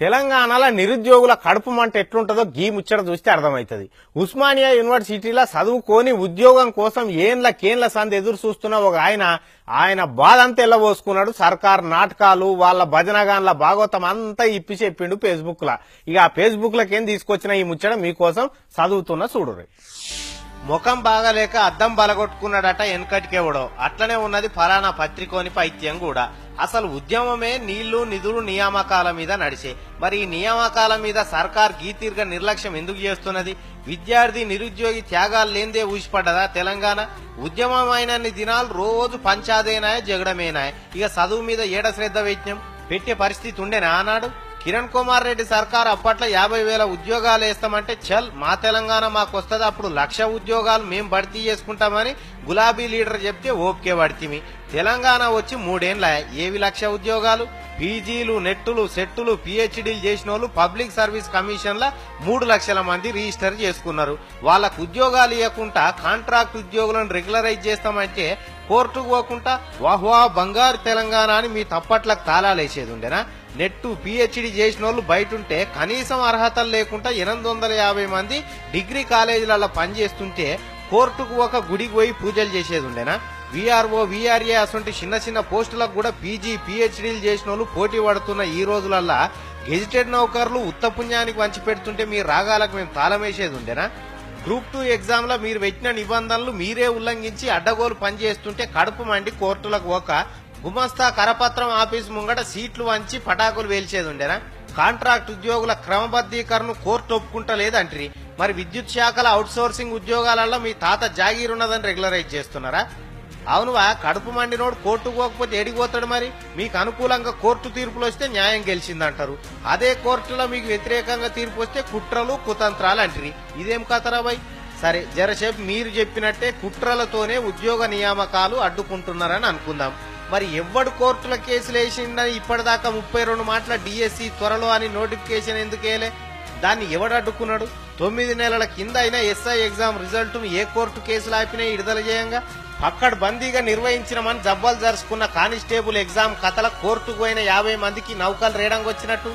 తెలంగాణలో నిరుద్యోగుల కడుపు మంట ఎట్లుంటుందో గీ ముచ్చట చూస్తే అర్థమవుతుంది. ఉస్మానియా యూనివర్సిటీలో చదువుకొని ఉద్యోగం కోసం ఏండ్ల కేన్ల సంద ఎదురు చూస్తున్న ఒక ఆయన ఆయన బాధ ఎల్లబోసుకున్నాడు. సర్కార్ నాటకాలు వాళ్ళ భజనగాన్ల భాగవతం అంతా ఇప్పి చెప్పిండు ఫేస్బుక్ లా ఇక ఆ ఫేస్బుక్ లకేం తీసుకొచ్చిన ఈ ముచ్చట మీకోసం చదువుతున్న చూడుర్రి. ముఖం బాగాలేక అద్దం బలగొట్టుకున్నాడట వెనకటికెవడో. అట్లనే ఉన్నది ఫలానా పత్రికోని పైత్యం కూడా. అసలు ఉద్యమమే నీళ్ళు నిధులు నియామకాల మీద నడిచే. మరి ఈ నియామకాల మీద సర్కార్ గీతీర్ఘ నిర్లక్ష్యం ఎందుకు చేస్తున్నది? విద్యార్థి నిరుద్యోగి త్యాగాలు లేందే ఊసిపడ్డదా తెలంగాణ? ఉద్యమం అయినన్ని దినాలు రోజు పంచాదేనాయ జగడమేనాయ. ఇక చదువు మీద ఏడ శ్రద్ధ వైద్యం? పెట్టే పరిస్థితి ఉండేనా ఆనాడు? కిరణ్ కుమార్ రెడ్డి సర్కార్ అప్పట్లో యాభై వేల ఉద్యోగాలు వేస్తామంటే చల్ మా తెలంగాణ మాకు వస్తుంది అప్పుడు లక్ష ఉద్యోగాలు మేము భర్తీ చేసుకుంటామని గులాబీ లీడర్ చెప్తే ఓపికే పడితిమి తెలంగాణ వచ్చి మూడేండ్ల ఏవి లక్ష ఉద్యోగాలు? పీజీలు నెట్టులు సెట్టులు పిహెచ్డీలు చేసిన వాళ్ళు పబ్లిక్ సర్వీస్ కమిషన్ల మూడు లక్షల మంది రిజిస్టర్ చేసుకున్నారు. వాళ్ళకు ఉద్యోగాలు ఇవ్వకుండా కాంట్రాక్ట్ ఉద్యోగులను రెగ్యులరైజ్ చేస్తామంటే కోర్టుకు పోకుండా వాహ్వా బంగారు తెలంగాణ అని మీ తప్పట్లకు తాళాలేసేది ఉండేనా? నెట్టు పిహెచ్డి చేసిన వాళ్ళు బయట ఉంటే కనీసం అర్హతలు లేకుండా ఎనిమిది వందల యాభై మంది డిగ్రీ కాలేజీలలో పనిచేస్తుంటే కోర్టుకు ఒక గుడికి పోయి పూజలు చేసేది ఉండేనా? విఆర్ఓ విఆర్ఏ అసంటి చిన్న చిన్న పోస్టులకు కూడా పీజీ పిహెచ్డీలు చేసిన వాళ్ళు పోటీ పడుతున్న ఈ రోజులల్లా గెజిటెడ్ నౌకర్లు ఉత్తపుణ్యానికి వంచి పెడుతుంటే మీ రాగాలకు మేము తాళమేసేది ఉండేనా? గ్రూప్ టూ ఎగ్జామ్లో మీరు పెట్టిన నిబంధనలు మీరే ఉల్లంఘించి అడ్డగోలు పనిచేస్తుంటే కడుపు మండి కోర్టులకు ఒక గుమస్తా కరపత్రం ఆఫీస్ ముంగట సీట్లు వంచి పటాకులు వేల్చేది ఉండేనా? కాంట్రాక్ట్ ఉద్యోగుల క్రమబద్ధీకరణ కోర్టు ఒప్పుకుంటలేదంట్రీ. మరి విద్యుత్ శాఖల అవుట్సోర్సింగ్ ఉద్యోగాలలో మీ తాత జాగీర్ ఉన్నదని రెగ్యులరైజ్ చేస్తున్నారా? అవునువా కడుపు మండినోడు కోర్టుకు పోకపోతే ఎడిగిపోతాడు మరి? మీకు అనుకూలంగా కోర్టు తీర్పులు వస్తే న్యాయం గెలిచిందంటారు. అదే కోర్టులో మీకు వ్యతిరేకంగా తీర్పు వస్తే కుట్రలు కుతంత్రాలు అంటారు ఇదేం కథరా బాయ్ సరే జరసేపు మీరు చెప్పినట్టే కుట్రలతోనే ఉద్యోగ నియామకాలు అడ్డుకుంటున్నారని అనుకుందాం. మరి ఎవడు కోర్టుల కేసులు వేసిండని ఇప్పటిదాకా ముప్పై రెండు మాటల డిఎస్సి త్వరలో అని నోటిఫికేషన్ ఎందుకు వేయలే? దాన్ని ఎవడు అడ్డుకున్నాడు? తొమ్మిది నెలల కింద అయినా ఎస్ఐ ఎగ్జామ్ రిజల్ట్ ఏ కోర్టు కేసులు ఆపినా విడుదల చేయంగా? అక్కడ బందీగా నిర్వహించినమని జబ్బాలు జరుచుకున్న కానిస్టేబుల్ ఎగ్జామ్ కథల కోర్టుకు పోయిన యాభై మందికి నౌకలు రేడంగా వచ్చినట్టు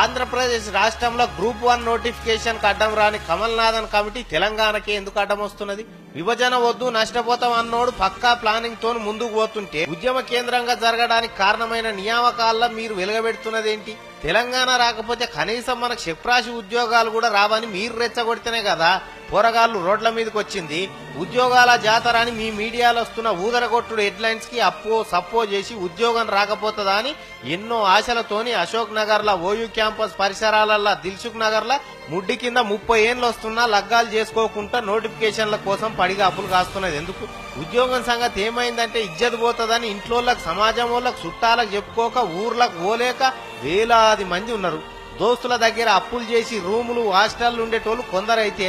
ఆంధ్రప్రదేశ్ రాష్ట్రంలో గ్రూప్ వన్ నోటిఫికేషన్ అడ్డం రాని కమల్నాథన్ కమిటీ తెలంగాణకి ఎందుకు అడ్డం వస్తున్నది? విభజన వద్దు నష్టపోతాం అన్నోడు పక్కా ప్లానింగ్తో ముందుకు పోతుంటే ఉద్యమ కేంద్రంగా జరగడానికి కారణమైన నియామకాల్లో మీరు వెలుగబెడుతున్నదేంటి? తెలంగాణ రాకపోతే కనీసం మనకు చెప్రాసి ఉద్యోగాలు కూడా రావని మీరు రెచ్చగొడితేనే కదా పోరగాళ్ళు రోడ్ల మీదకి వచ్చింది. ఉద్యోగాల జాతర అని మీ మీడియాలో వస్తున్న ఊదరగొట్టుడు హెడ్లైన్స్కి అప్పో సప్పో చేసి ఉద్యోగం రాకపోతుందా అని ఎన్నో ఆశలతోని అశోక్ నగర్ లా ఓయూ క్యాంపస్ పరిసరాలల్ల దిల్సుఖ్ నగర్ లా ముడ్డి కింద ముప్పై ఏళ్ళు వస్తున్నా లగ్గాలు చేసుకోకుండా నోటిఫికేషన్ల కోసం పడిగా అప్పులు కాస్తున్నది ఎందుకు? ఉద్యోగం సంగతి ఏమైందంటే ఇజ్జత్ పోతుందని ఇంట్లో సమాజం వాళ్ళకు చుట్టాలకు చెప్పుకోక ఊర్లకు పోలేక వేలాది మంది ఉన్నారు. దోస్తుల దగ్గర అప్పులు చేసి రూములు హాస్టల్ ఉండేటోళ్ళు కొందరైతే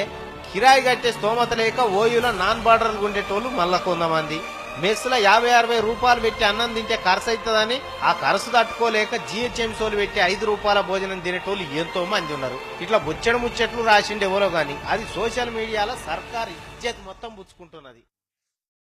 కిరాయి కట్టే స్తోమత లేక ఓయూలో నాన్ బార్డర్లు ఉండేటోళ్ళు మళ్ళా కొంతమంది. మెస్సులో యాభై అరవై రూపాయలు పెట్టి అన్నం తింటే ఖర్చు అవుతుందని ఆ ఖర్చు తట్టుకోలేక జిహెచ్ఎంసీలు పెట్టి ఐదు రూపాయల భోజనం తినేటోళ్ళు ఎంతో మంది ఉన్నారు. ఇట్లా బుచ్చడి ముచ్చట్లు రాసిండే ఎవరో గాని అది సోషల్ మీడియాలో సర్కార్ ఇజ్జత్ మొత్తం పుచ్చుకుంటున్నది.